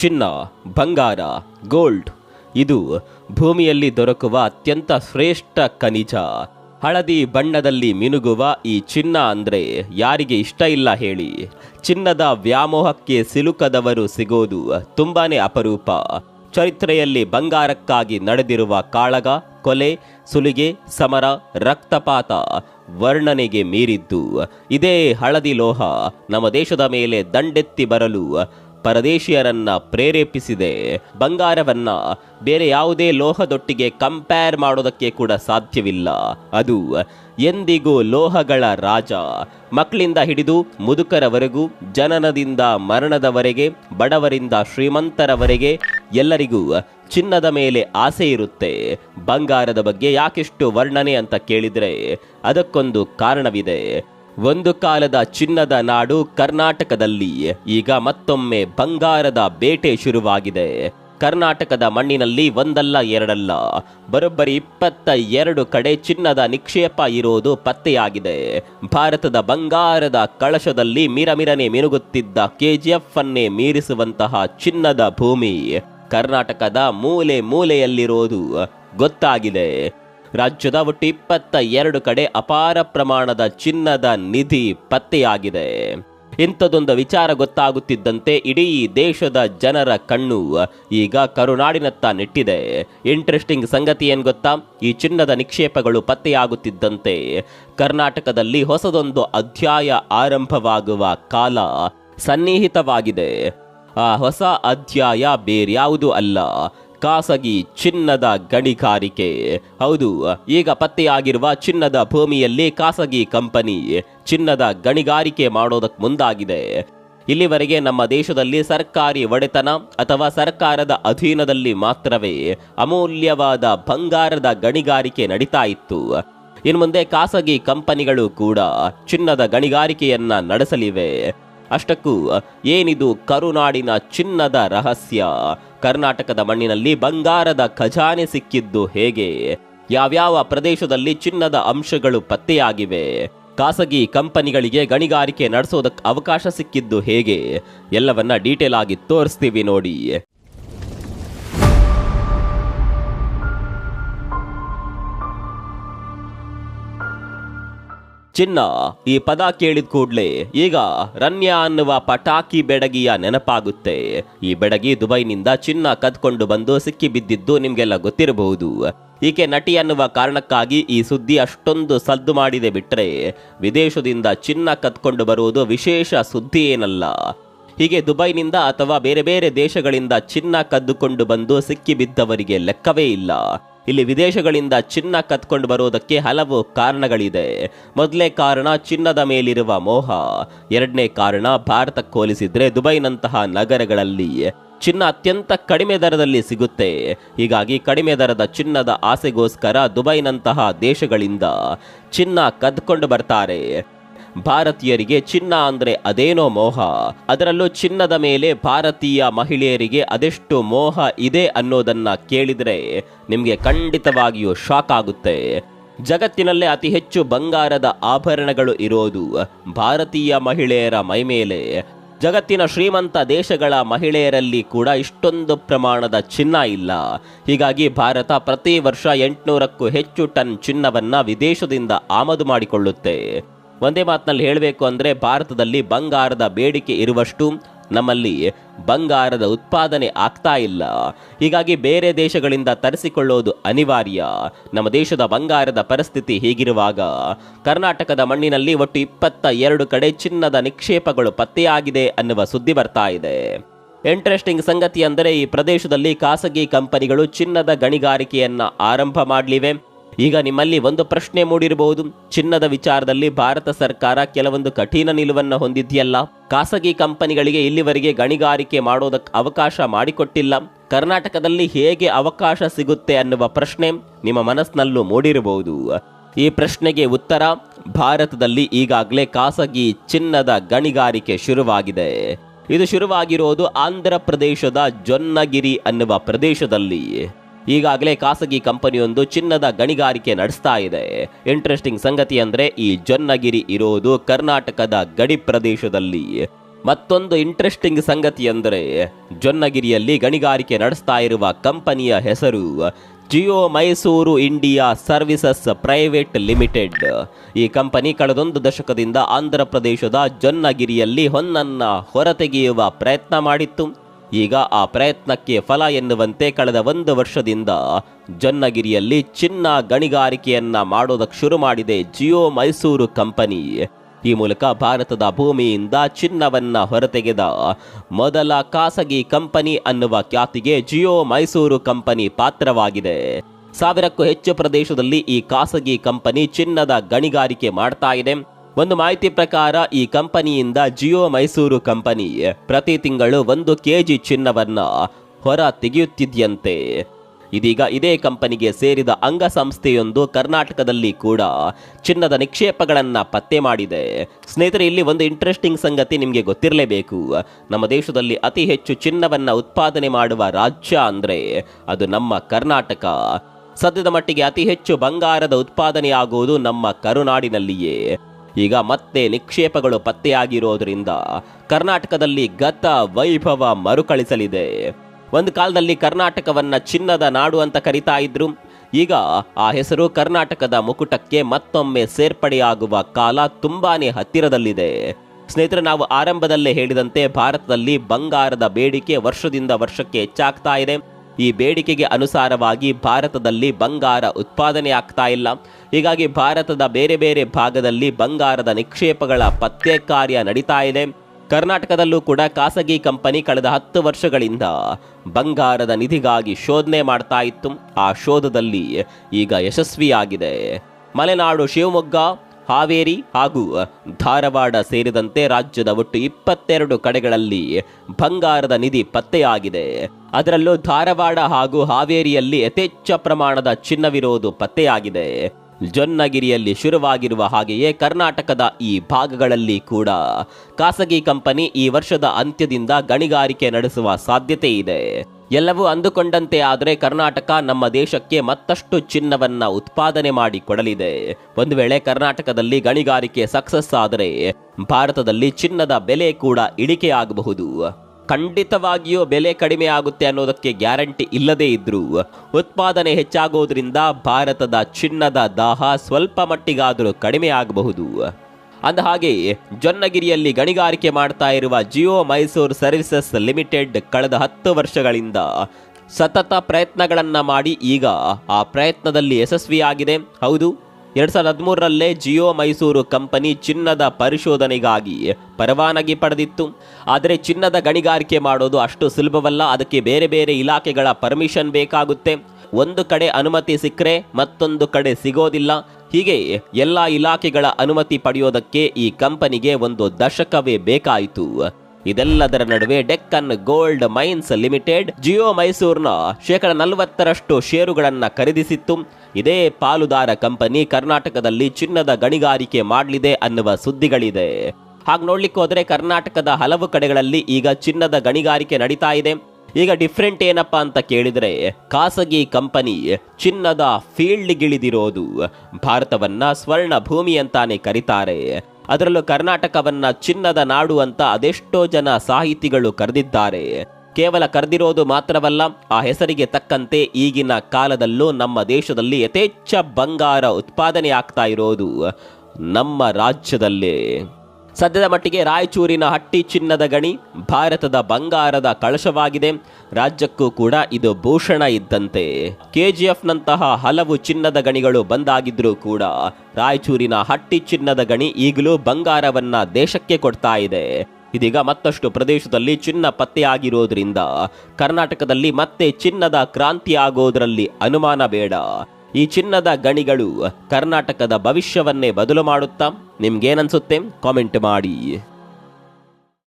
ಚಿನ್ನ, ಬಂಗಾರ, ಗೋಲ್ಡ್. ಇದು ಭೂಮಿಯಲ್ಲಿ ದೊರಕುವ ಅತ್ಯಂತ ಶ್ರೇಷ್ಠ ಖನಿಜ. ಹಳದಿ ಬಣ್ಣದಲ್ಲಿ ಮಿನುಗುವ ಈ ಚಿನ್ನ ಅಂದರೆ ಯಾರಿಗೆ ಇಷ್ಟ ಇಲ್ಲ ಹೇಳಿ. ಚಿನ್ನದ ವ್ಯಾಮೋಹಕ್ಕೆ ಸಿಲುಕದವರು ಸಿಗೋದು ತುಂಬಾನೇ ಅಪರೂಪ. ಚರಿತ್ರೆಯಲ್ಲಿ ಬಂಗಾರಕ್ಕಾಗಿ ನಡೆದಿರುವ ಕಾಳಗ, ಕೊಲೆ, ಸುಲಿಗೆ, ಸಮರ, ರಕ್ತಪಾತ ವರ್ಣನೆಗೆ ಮೀರಿದ್ದು. ಇದೇ ಹಳದಿ ಲೋಹ ನಮ್ಮ ದೇಶದ ಮೇಲೆ ದಂಡೆತ್ತಿ ಬರಲು ಪರದೇಶಿಯರನ್ನ ಪ್ರೇರೇಪಿಸಿದೆ. ಬಂಗಾರವನ್ನ ಬೇರೆ ಯಾವುದೇ ಲೋಹದೊಟ್ಟಿಗೆ ಕಂಪೇರ್ ಮಾಡೋದಕ್ಕೆ ಕೂಡ ಸಾಧ್ಯವಿಲ್ಲ. ಅದು ಎಂದಿಗೂ ಲೋಹಗಳ ರಾಜ. ಮಕ್ಕಳಿಂದ ಹಿಡಿದು ಮುದುಕರವರೆಗೂ, ಜನನದಿಂದ ಮರಣದವರೆಗೆ, ಬಡವರಿಂದ ಶ್ರೀಮಂತರವರೆಗೆ ಎಲ್ಲರಿಗೂ ಚಿನ್ನದ ಮೇಲೆ ಆಸೆ ಇರುತ್ತೆ. ಬಂಗಾರದ ಬಗ್ಗೆ ಯಾಕೆಷ್ಟು ವರ್ಣನೆ ಅಂತ ಕೇಳಿದರೆ ಅದಕ್ಕೊಂದು ಕಾರಣವಿದೆ. ಒಂದು ಕಾಲದ ಚಿನ್ನದ ನಾಡು ಕರ್ನಾಟಕದಲ್ಲಿ ಈಗ ಮತ್ತೊಮ್ಮೆ ಬಂಗಾರದ ಬೇಟೆ ಶುರುವಾಗಿದೆ. ಕರ್ನಾಟಕದ ಮಣ್ಣಿನಲ್ಲಿ ಒಂದಲ್ಲ ಎರಡಲ್ಲ. ಬರೋಬ್ಬರಿ ಇಪ್ಪತ್ತ ಎರಡು ಕಡೆ ಚಿನ್ನದ ನಿಕ್ಷೇಪ ಇರೋದು ಪತ್ತೆಯಾಗಿದೆ. ಭಾರತದ ಬಂಗಾರದ ಕಳಶದಲ್ಲಿ ಮಿರಮಿರನೆ ಮಿನುಗುತ್ತಿದ್ದ ಕೆಜಿಎಫ್ ಅನ್ನೇ ಮೀರಿಸುವಂತಹ ಚಿನ್ನದ ಭೂಮಿ ಕರ್ನಾಟಕದ ಮೂಲೆ ಮೂಲೆಯಲ್ಲಿರೋದು ಗೊತ್ತಾಗಿದೆ. ರಾಜ್ಯದ ಒಟ್ಟು ಇಪ್ಪತ್ತ ಎರಡು ಕಡೆ ಅಪಾರ ಪ್ರಮಾಣದ ಚಿನ್ನದ ನಿಧಿ ಪತ್ತೆಯಾಗಿದೆ. ಇಂಥದೊಂದು ವಿಚಾರ ಗೊತ್ತಾಗುತ್ತಿದ್ದಂತೆ ಇಡೀ ದೇಶದ ಜನರ ಕಣ್ಣು ಈಗ ಕರುನಾಡಿನತ್ತ ನೆಟ್ಟಿದೆ. ಇಂಟ್ರೆಸ್ಟಿಂಗ್ ಸಂಗತಿ ಏನು ಗೊತ್ತಾ? ಈ ಚಿನ್ನದ ನಿಕ್ಷೇಪಗಳು ಪತ್ತೆಯಾಗುತ್ತಿದ್ದಂತೆ ಕರ್ನಾಟಕದಲ್ಲಿ ಹೊಸದೊಂದು ಅಧ್ಯಾಯ ಆರಂಭವಾಗುವ ಕಾಲ ಸನ್ನಿಹಿತವಾಗಿದೆ. ಆ ಹೊಸ ಅಧ್ಯಾಯ ಬೇರ್ಯಾವುದೂ ಅಲ್ಲ. ಖಾಸಗಿ ಚಿನ್ನದ ಗಣಿಗಾರಿಕೆ. ಹೌದು, ಈಗ ಪತ್ತೆಯಾಗಿರುವ ಚಿನ್ನದ ಭೂಮಿಯಲ್ಲಿ ಖಾಸಗಿ ಕಂಪನಿ ಚಿನ್ನದ ಗಣಿಗಾರಿಕೆ ಮಾಡೋದಕ್ಕೆ ಮುಂದಾಗಿದೆ. ಇಲ್ಲಿವರೆಗೆ ನಮ್ಮ ದೇಶದಲ್ಲಿ ಸರ್ಕಾರಿ ಒಡೆತನ ಅಥವಾ ಸರ್ಕಾರದ ಅಧೀನದಲ್ಲಿ ಮಾತ್ರವೇ ಅಮೂಲ್ಯವಾದ ಬಂಗಾರದ ಗಣಿಗಾರಿಕೆ ನಡೀತಾ ಇತ್ತು. ಇನ್ನು ಮುಂದೆ ಖಾಸಗಿ ಕಂಪನಿಗಳು ಕೂಡ ಚಿನ್ನದ ಗಣಿಗಾರಿಕೆಯನ್ನ ನಡೆಸಲಿವೆ. ಅಷ್ಟಕ್ಕೂ ಏನಿದು ಕರುನಾಡಿನ ಚಿನ್ನದ ರಹಸ್ಯ? ಕರ್ನಾಟಕದ ಮಣ್ಣಿನಲ್ಲಿ ಬಂಗಾರದ ಖಜಾನೆ ಸಿಕ್ಕಿದ್ದು ಹೇಗೆ? ಯಾವ್ಯಾವ ಪ್ರದೇಶದಲ್ಲಿ ಚಿನ್ನದ ಅಂಶಗಳು ಪತ್ತೆಯಾಗಿವೆ? ಖಾಸಗಿ ಕಂಪನಿಗಳಿಗೆ ಗಣಿಗಾರಿಕೆ ನಡೆಸೋದಕ್ಕೆ ಅವಕಾಶ ಸಿಕ್ಕಿದ್ದು ಹೇಗೆ? ಎಲ್ಲವನ್ನ ಡೀಟೇಲ್ ಆಗಿ ತೋರಿಸ್ತೀವಿ ನೋಡಿ. ಚಿನ್ನ ಈ ಪದ ಕೇಳಿದ ಕೂಡ್ಲೆ ಈಗ ರನ್ಯ ಅನ್ನುವ ಪಟಾಕಿ ಬೆಡಗಿಯ ನೆನಪಾಗುತ್ತೆ. ಈ ಬೆಡಗಿ ದುಬೈನಿಂದ ಚಿನ್ನ ಕದ್ಕೊಂಡು ಬಂದು ಸಿಕ್ಕಿ ಬಿದ್ದಿದ್ದು ನಿಮ್ಗೆಲ್ಲ ಗೊತ್ತಿರಬಹುದು. ಈಕೆ ನಟಿ ಅನ್ನುವ ಕಾರಣಕ್ಕಾಗಿ ಈ ಸುದ್ದಿ ಅಷ್ಟೊಂದು ಸದ್ದು ಮಾಡಿದೆ ಬಿಟ್ರೆ ವಿದೇಶದಿಂದ ಚಿನ್ನ ಕದ್ಕೊಂಡು ಬರುವುದು ವಿಶೇಷ ಸುದ್ದಿ ಏನಲ್ಲ. ಹೀಗೆ ದುಬೈನಿಂದ ಅಥವಾ ಬೇರೆ ಬೇರೆ ದೇಶಗಳಿಂದ ಚಿನ್ನ ಕದ್ದುಕೊಂಡು ಬಂದು ಸಿಕ್ಕಿ ಬಿದ್ದವರಿಗೆ ಲೆಕ್ಕವೇ ಇಲ್ಲ. ಇಲ್ಲಿ ವಿದೇಶಗಳಿಂದ ಚಿನ್ನ ಕತ್ಕೊಂಡು ಬರೋದಕ್ಕೆ ಹಲವು ಕಾರಣಗಳಿದೆ. ಮೊದಲೇ ಕಾರಣ ಚಿನ್ನದ ಮೇಲಿರುವ ಮೋಹ. ಎರಡನೇ ಕಾರಣ ಭಾರತಕ್ಕೆ ಹೋಲಿಸಿದ್ರೆ ದುಬೈನಂತಹ ನಗರಗಳಲ್ಲಿ ಚಿನ್ನ ಅತ್ಯಂತ ಕಡಿಮೆ ದರದಲ್ಲಿ ಸಿಗುತ್ತೆ. ಹೀಗಾಗಿ ಕಡಿಮೆ ದರದ ಚಿನ್ನದ ಆಸೆಗೋಸ್ಕರ ದುಬೈನಂತಹ ದೇಶಗಳಿಂದ ಚಿನ್ನ ಕದ್ಕೊಂಡು ಬರ್ತಾರೆ. ಭಾರತೀಯರಿಗೆ ಚಿನ್ನ ಅಂದ್ರೆ ಅದೇನೋ ಮೋಹ. ಅದರಲ್ಲೂ ಚಿನ್ನದ ಮೇಲೆ ಭಾರತೀಯ ಮಹಿಳೆಯರಿಗೆ ಅದೆಷ್ಟು ಮೋಹ ಇದೆ ಅನ್ನೋದನ್ನ ಕೇಳಿದ್ರೆ ನಿಮಗೆ ಖಂಡಿತವಾಗಿಯೂ ಶಾಕ್ ಆಗುತ್ತೆ. ಜಗತ್ತಿನಲ್ಲೇ ಅತಿ ಹೆಚ್ಚು ಬಂಗಾರದ ಆಭರಣಗಳು ಇರೋದು ಭಾರತೀಯ ಮಹಿಳೆಯರ ಮೈಮೇಲೆ ಜಗತ್ತಿನ ಶ್ರೀಮಂತ ದೇಶಗಳ ಮಹಿಳೆಯರಲ್ಲಿ ಕೂಡ ಇಷ್ಟೊಂದು ಪ್ರಮಾಣದ ಚಿನ್ನ ಇಲ್ಲ. ಹೀಗಾಗಿ ಭಾರತ ಪ್ರತಿ ವರ್ಷ ಎಂಟುನೂರಕ್ಕೂ ಹೆಚ್ಚು ಟನ್ ಚಿನ್ನವನ್ನು ವಿದೇಶದಿಂದ ಆಮದು ಮಾಡಿಕೊಳ್ಳುತ್ತೆ. ಒಂದೇ ಮಾತಿನಲ್ಲಿ ಹೇಳಬೇಕು ಅಂದರೆ ಭಾರತದಲ್ಲಿ ಬಂಗಾರದ ಬೇಡಿಕೆ ಇರುವಷ್ಟು ನಮ್ಮಲ್ಲಿ ಬಂಗಾರದ ಉತ್ಪಾದನೆ ಆಗ್ತಾ ಇಲ್ಲ. ಹೀಗಾಗಿ ಬೇರೆ ದೇಶಗಳಿಂದ ತರಿಸಿಕೊಳ್ಳೋದು ಅನಿವಾರ್ಯ. ನಮ್ಮ ದೇಶದ ಬಂಗಾರದ ಪರಿಸ್ಥಿತಿ ಹೀಗಿರುವಾಗ ಕರ್ನಾಟಕದ ಮಣ್ಣಿನಲ್ಲಿ ಒಟ್ಟು ಇಪ್ಪತ್ತ ಎರಡು ಕಡೆ ಚಿನ್ನದ ನಿಕ್ಷೇಪಗಳು ಪತ್ತೆಯಾಗಿದೆ ಅನ್ನುವ ಸುದ್ದಿ ಬರ್ತಾ ಇದೆ. ಇಂಟ್ರೆಸ್ಟಿಂಗ್ ಸಂಗತಿ ಅಂದರೆ ಈ ಪ್ರದೇಶದಲ್ಲಿ ಖಾಸಗಿ ಕಂಪನಿಗಳು ಚಿನ್ನದ ಗಣಿಗಾರಿಕೆಯನ್ನು ಆರಂಭ ಮಾಡಲಿವೆ. ಈಗ ನಿಮ್ಮಲ್ಲಿ ಒಂದು ಪ್ರಶ್ನೆ ಮೂಡಿರಬಹುದು. ಚಿನ್ನದ ವಿಚಾರದಲ್ಲಿ ಭಾರತ ಸರ್ಕಾರ ಕೆಲವೊಂದು ಕಠಿಣ ನಿಲುವನ್ನು ಹೊಂದಿದೆಯಲ್ಲ? ಖಾಸಗಿ ಕಂಪನಿಗಳಿಗೆ ಇಲ್ಲಿವರೆಗೆ ಗಣಿಗಾರಿಕೆ ಮಾಡೋದಕ್ಕೆ ಅವಕಾಶ ಮಾಡಿಕೊಟ್ಟಿಲ್ಲ. ಕರ್ನಾಟಕದಲ್ಲಿ ಹೇಗೆ ಅವಕಾಶ ಸಿಗುತ್ತೆ ಅನ್ನುವ ಪ್ರಶ್ನೆ ನಿಮ್ಮ ಮನಸ್ಸಿನಲ್ಲೂ ಮೂಡಿರಬಹುದು. ಈ ಪ್ರಶ್ನೆಗೆ ಉತ್ತರ, ಭಾರತದಲ್ಲಿ ಈಗಾಗಲೇ ಖಾಸಗಿ ಚಿನ್ನದ ಗಣಿಗಾರಿಕೆ ಶುರುವಾಗಿದೆ. ಇದು ಶುರುವಾಗಿರೋದು ಆಂಧ್ರ ಪ್ರದೇಶದ ಜೊನ್ನಗಿರಿ ಅನ್ನುವ ಪ್ರದೇಶದಲ್ಲಿ. ಈಗಾಗಲೇ ಖಾಸಗಿ ಕಂಪನಿಯೊಂದು ಚಿನ್ನದ ಗಣಿಗಾರಿಕೆ ನಡೆಸ್ತಾ ಇದೆ. ಇಂಟ್ರೆಸ್ಟಿಂಗ್ ಸಂಗತಿ ಅಂದ್ರೆ ಈ ಜೊನ್ನಗಿರಿ ಇರೋದು ಕರ್ನಾಟಕದ ಗಡಿ ಪ್ರದೇಶದಲ್ಲಿ. ಮತ್ತೊಂದು ಇಂಟ್ರೆಸ್ಟಿಂಗ್ ಸಂಗತಿ ಅಂದರೆ ಜೊನ್ನಗಿರಿಯಲ್ಲಿ ಗಣಿಗಾರಿಕೆ ನಡೆಸ್ತಾ ಇರುವ ಕಂಪನಿಯ ಹೆಸರು Jio Mysore India services private limited. ಈ ಕಂಪನಿ ಕಳೆದೊಂದು ದಶಕದಿಂದ ಆಂಧ್ರ ಪ್ರದೇಶದ ಜೊನ್ನಗಿರಿಯಲ್ಲಿ ಹೊನ್ನನ್ನ ಹೊರತೆಗೆಯುವ ಪ್ರಯತ್ನ ಮಾಡಿತ್ತು. ಈಗ ಆ ಪ್ರಯತ್ನಕ್ಕೆ ಫಲ ಎನ್ನುವಂತೆ ಕಳೆದ ಒಂದು ವರ್ಷದಿಂದ ಜನ್ನಗಿರಿಯಲ್ಲಿ ಚಿನ್ನ ಗಣಿಗಾರಿಕೆಯನ್ನ ಮಾಡೋದಕ್ಕೆ ಶುರು ಮಾಡಿದೆ ಜಿಯೋ ಮೈಸೂರು ಕಂಪನಿ. ಈ ಮೂಲಕ ಭಾರತದ ಭೂಮಿಯಿಂದ ಚಿನ್ನವನ್ನ ಹೊರತೆಗೆದ ಮೊದಲ ಖಾಸಗಿ ಕಂಪನಿ ಅನ್ನುವ ಖ್ಯಾತಿಗೆ ಜಿಯೋ ಮೈಸೂರು ಕಂಪನಿ ಪಾತ್ರವಾಗಿದೆ. ಸಾವಿರಕ್ಕೂ ಹೆಚ್ಚು ಪ್ರದೇಶದಲ್ಲಿ ಈ ಖಾಸಗಿ ಕಂಪನಿ ಚಿನ್ನದ ಗಣಿಗಾರಿಕೆ ಮಾಡ್ತಾ ಇದೆ. ಒಂದು ಮಾಹಿತಿ ಪ್ರಕಾರ ಈ ಕಂಪನಿಯಿಂದ ಜಿಯೋ ಮೈಸೂರು ಕಂಪನಿ ಪ್ರತಿ ತಿಂಗಳು ಒಂದು ಕೆಜಿ ಚಿನ್ನವನ್ನ ಹೊರ ತೆಗೆಯುತ್ತಿದೆಯಂತೆ. ಇದೀಗ ಇದೇ ಕಂಪನಿಗೆ ಸೇರಿದ ಅಂಗಸಂಸ್ಥೆಯೊಂದು ಕರ್ನಾಟಕದಲ್ಲಿ ಕೂಡ ಚಿನ್ನದ ನಿಕ್ಷೇಪಗಳನ್ನ ಪತ್ತೆ ಮಾಡಿದೆ. ಸ್ನೇಹಿತರೆ, ಇಲ್ಲಿ ಒಂದು ಇಂಟ್ರೆಸ್ಟಿಂಗ್ ಸಂಗತಿ ನಿಮಗೆ ಗೊತ್ತಿರಲೇಬೇಕು. ನಮ್ಮ ದೇಶದಲ್ಲಿ ಅತಿ ಹೆಚ್ಚು ಚಿನ್ನವನ್ನ ಉತ್ಪಾದನೆ ಮಾಡುವ ರಾಜ್ಯ ಅಂದ್ರೆ ಅದು ನಮ್ಮ ಕರ್ನಾಟಕ. ಸದ್ಯದ ಮಟ್ಟಿಗೆ ಅತಿ ಹೆಚ್ಚು ಬಂಗಾರದ ಉತ್ಪಾದನೆಯಾಗುವುದು ನಮ್ಮ ಕರುನಾಡಿನಲ್ಲಿಯೇ. ಈಗ ಮತ್ತೆ ನಿಕ್ಷೇಪಗಳು ಪತ್ತೆಯಾಗಿರೋದ್ರಿಂದ ಕರ್ನಾಟಕದಲ್ಲಿ ಗತ ವೈಭವ ಮರುಕಳಿಸಲಿದೆ. ಒಂದು ಕಾಲದಲ್ಲಿ ಕರ್ನಾಟಕವನ್ನ ಚಿನ್ನದ ನಾಡು ಅಂತ ಕರಿತಾ ಇದ್ರು. ಈಗ ಆ ಹೆಸರು ಕರ್ನಾಟಕದ ಮುಕುಟಕ್ಕೆ ಮತ್ತೊಮ್ಮೆ ಸೇರ್ಪಡೆಯಾಗುವ ಕಾಲ ತುಂಬಾನೇ ಹತ್ತಿರದಲ್ಲಿದೆ. ಸ್ನೇಹಿತರೆ, ನಾವು ಆರಂಭದಲ್ಲೇ ಹೇಳಿದಂತೆ ಭಾರತದಲ್ಲಿ ಬಂಗಾರದ ಬೇಡಿಕೆ ವರ್ಷದಿಂದ ವರ್ಷಕ್ಕೆ ಹೆಚ್ಚಾಗ್ತಾ ಇದೆ. ಈ ಬೇಡಿಕೆಗೆ ಅನುಸಾರವಾಗಿ ಭಾರತದಲ್ಲಿ ಬಂಗಾರ ಉತ್ಪಾದನೆ ಆಗ್ತಾ ಇಲ್ಲ. ಹೀಗಾಗಿ ಭಾರತದ ಬೇರೆ ಬೇರೆ ಭಾಗದಲ್ಲಿ ಬಂಗಾರದ ನಿಕ್ಷೇಪಗಳ ಪತ್ತೆ ಕಾರ್ಯ ನಡೀತಾ ಇದೆ. ಕರ್ನಾಟಕದಲ್ಲೂ ಕೂಡ ಖಾಸಗಿ ಕಂಪನಿ ಕಳೆದ ಹತ್ತು ವರ್ಷಗಳಿಂದ ಬಂಗಾರದ ನಿಧಿಗಾಗಿ ಶೋಧನೆ ಮಾಡ್ತಾ ಇತ್ತು. ಆ ಶೋಧದಲ್ಲಿ ಈಗ ಯಶಸ್ವಿಯಾಗಿದೆ. ಮಲೆನಾಡು ಶಿವಮೊಗ್ಗ ಹಾವೇರಿ ಹಾಗೂ ಧಾರವಾಡ ಸೇರಿದಂತೆ ರಾಜ್ಯದ ಒಟ್ಟು ಇಪ್ಪತ್ತೆರಡು ಕಡೆಗಳಲ್ಲಿ ಬಂಗಾರದ ನಿಧಿ ಪತ್ತೆಯಾಗಿದೆ. ಅದರಲ್ಲೂ ಧಾರವಾಡ ಹಾಗೂ ಹಾವೇರಿಯಲ್ಲಿ ಯಥೇಚ್ಛ ಪ್ರಮಾಣದ ಚಿನ್ನವಿರೋದು ಪತ್ತೆಯಾಗಿದೆ. ಜೊನ್ನಗಿರಿಯಲ್ಲಿ ಶುರುವಾಗಿರುವ ಹಾಗೆಯೇ ಕರ್ನಾಟಕದ ಈ ಭಾಗಗಳಲ್ಲಿ ಕೂಡ ಖಾಸಗಿ ಕಂಪನಿ ಈ ವರ್ಷದ ಅಂತ್ಯದಿಂದ ಗಣಿಗಾರಿಕೆ ನಡೆಸುವ ಸಾಧ್ಯತೆ ಇದೆ ಎಲ್ಲವೂ ಅಂದುಕೊಂಡಂತೆ ಆದರೆ ಕರ್ನಾಟಕ ನಮ್ಮ ದೇಶಕ್ಕೆ ಮತ್ತಷ್ಟು ಚಿನ್ನವನ್ನ ಉತ್ಪಾದನೆ ಮಾಡಿ ಕೊಡಲಿದೆ. ಒಂದು ವೇಳೆ ಕರ್ನಾಟಕದಲ್ಲಿ ಗಣಿಗಾರಿಕೆ ಸಕ್ಸಸ್ ಆದರೆ ಭಾರತದಲ್ಲಿ ಚಿನ್ನದ ಬೆಲೆ ಕೂಡ ಇಳಿಕೆಯಾಗಬಹುದು. ಖಂಡಿತವಾಗಿಯೂ ಬೆಲೆ ಕಡಿಮೆ ಆಗುತ್ತೆ ಅನ್ನೋದಕ್ಕೆ ಗ್ಯಾರಂಟಿ ಇಲ್ಲದೇ ಇದ್ರೂ ಉತ್ಪಾದನೆ ಹೆಚ್ಚಾಗೋದ್ರಿಂದ ಭಾರತದ ಚಿನ್ನದ ದಾಹ ಸ್ವಲ್ಪ ಮಟ್ಟಿಗಾದರೂ ಕಡಿಮೆ ಆಗಬಹುದು. ಅಂದ ಹಾಗೆ ಜೊನ್ನಗಿರಿಯಲ್ಲಿ ಗಣಿಗಾರಿಕೆ ಮಾಡ್ತಾ ಇರುವ ಜಿಯೋ ಮೈಸೂರು ಸರ್ವಿಸಸ್ ಲಿಮಿಟೆಡ್ ಕಳೆದ ಹತ್ತು ವರ್ಷಗಳಿಂದ ಸತತ ಪ್ರಯತ್ನಗಳನ್ನು ಮಾಡಿ ಈಗ ಆ ಪ್ರಯತ್ನದಲ್ಲಿ ಯಶಸ್ವಿಯಾಗಿದೆ. ಹೌದು, ಎರಡ್ ಸಾವಿರದ ಹದಿಮೂರರಲ್ಲೇ ಜಿಯೋ ಮೈಸೂರು ಕಂಪನಿ ಚಿನ್ನದ ಪರಿಶೋಧನೆಗಾಗಿ ಪರವಾನಗಿ ಪಡೆದಿತ್ತು. ಆದರೆ ಚಿನ್ನದ ಗಣಿಗಾರಿಕೆ ಮಾಡೋದು ಅಷ್ಟು ಸುಲಭವಲ್ಲ, ಅದಕ್ಕೆ ಬೇರೆ ಬೇರೆ ಇಲಾಖೆಗಳ ಪರ್ಮಿಷನ್ ಬೇಕಾಗುತ್ತೆ. ಒಂದು ಕಡೆ ಅನುಮತಿ ಸಿಕ್ಕರೆ ಮತ್ತೊಂದು ಕಡೆ ಸಿಗೋದಿಲ್ಲ. ಹೀಗೆ ಎಲ್ಲ ಇಲಾಖೆಗಳ ಅನುಮತಿ ಪಡೆಯೋದಕ್ಕೆ ಈ ಕಂಪನಿಗೆ ಒಂದು ದಶಕವೇ ಬೇಕಾಯಿತು. ಇದೆಲ್ಲದರ ನಡುವೆ Deccan gold mines limited Jio ಮೈಸೂರಿನ ಶೇಕಡ ನಲವತ್ತರಷ್ಟು ಷೇರುಗಳನ್ನು ಖರೀದಿಸಿತ್ತು. ಇದೇ ಪಾಲುದಾರ ಕಂಪನಿ ಕರ್ನಾಟಕದಲ್ಲಿ ಚಿನ್ನದ ಗಣಿಗಾರಿಕೆ ಮಾಡಲಿದೆ ಅನ್ನುವ ಸುದ್ದಿಗಳಿದೆ. ಹಾಗೆ ನೋಡ್ಲಿಕ್ಕೆ ಹೋದರೆ ಕರ್ನಾಟಕದ ಹಲವು ಕಡೆಗಳಲ್ಲಿ ಈಗ ಚಿನ್ನದ ಗಣಿಗಾರಿಕೆ ನಡೀತಾ ಇದೆ. ಈಗ ಡಿಫ್ರೆಂಟ್ ಏನಪ್ಪ ಅಂತ ಕೇಳಿದ್ರೆ, ಖಾಸಗಿ ಕಂಪನಿ ಚಿನ್ನದ ಫೀಲ್ಡ್ಗಿಳಿದಿರೋದು ಭಾರತವನ್ನ ಸ್ವರ್ಣ ಭೂಮಿ ಅಂತಾನೆ ಕರೀತಾರೆ. ಅದರಲ್ಲೂ ಕರ್ನಾಟಕವನ್ನ ಚಿನ್ನದ ನಾಡು ಅಂತ ಅದೆಷ್ಟೋ ಜನ ಸಾಹಿತಿಗಳು ಕರೆದಿದ್ದಾರೆ. ಕೇವಲ ಕರೆದಿರೋದು ಮಾತ್ರವಲ್ಲ, ಆ ಹೆಸರಿಗೆ ತಕ್ಕಂತೆ ಈಗಿನ ಕಾಲದಲ್ಲೂ ನಮ್ಮ ದೇಶದಲ್ಲಿ ಯಥೇಚ್ಛ ಬಂಗಾರ ಉತ್ಪಾದನೆ ಆಗ್ತಾ ಇರೋದು ನಮ್ಮ ರಾಜ್ಯದಲ್ಲೇ. ಸದ್ಯದ ಮಟ್ಟಿಗೆ ರಾಯಚೂರಿನ ಹಟ್ಟಿ ಚಿನ್ನದ ಗಣಿ, ಭಾರತದ ಬಂಗಾರದ ಕಳಶವಾಗಿದೆ. ರಾಜ್ಯಕ್ಕೂ ಕೂಡ ಇದು ಭೂಷಣ ಇದ್ದಂತೆ. ಕೆಜಿಎಫ್ನಂತಹ ಹಲವು ಚಿನ್ನದ ಗಣಿಗಳು ಬಂದಾಗಿದ್ರೂ ಕೂಡ ರಾಯಚೂರಿನ ಹಟ್ಟಿ ಚಿನ್ನದ ಗಣಿ ಈಗಲೂ ಬಂಗಾರವನ್ನ ದೇಶಕ್ಕೆ ಕೊಡ್ತಾ ಇದೆ. ಇದೀಗ ಮತ್ತಷ್ಟು ಪ್ರದೇಶದಲ್ಲಿ ಚಿನ್ನ ಪತ್ತೆಯಾಗಿರೋದ್ರಿಂದ ಕರ್ನಾಟಕದಲ್ಲಿ ಮತ್ತೆ ಚಿನ್ನದ ಕ್ರಾಂತಿ ಆಗೋದ್ರಲ್ಲಿ ಅನುಮಾನ ಬೇಡ. ಈ ಚಿನ್ನದ ಗಣಿಗಳು ಕರ್ನಾಟಕದ ಭವಿಷ್ಯವನ್ನೇ ಬದಲು ಮಾಡುತ್ತಾ? ನಿಮ್ಗೇನನ್ಸುತ್ತೆ? ಕಾಮೆಂಟ್ ಮಾಡಿ.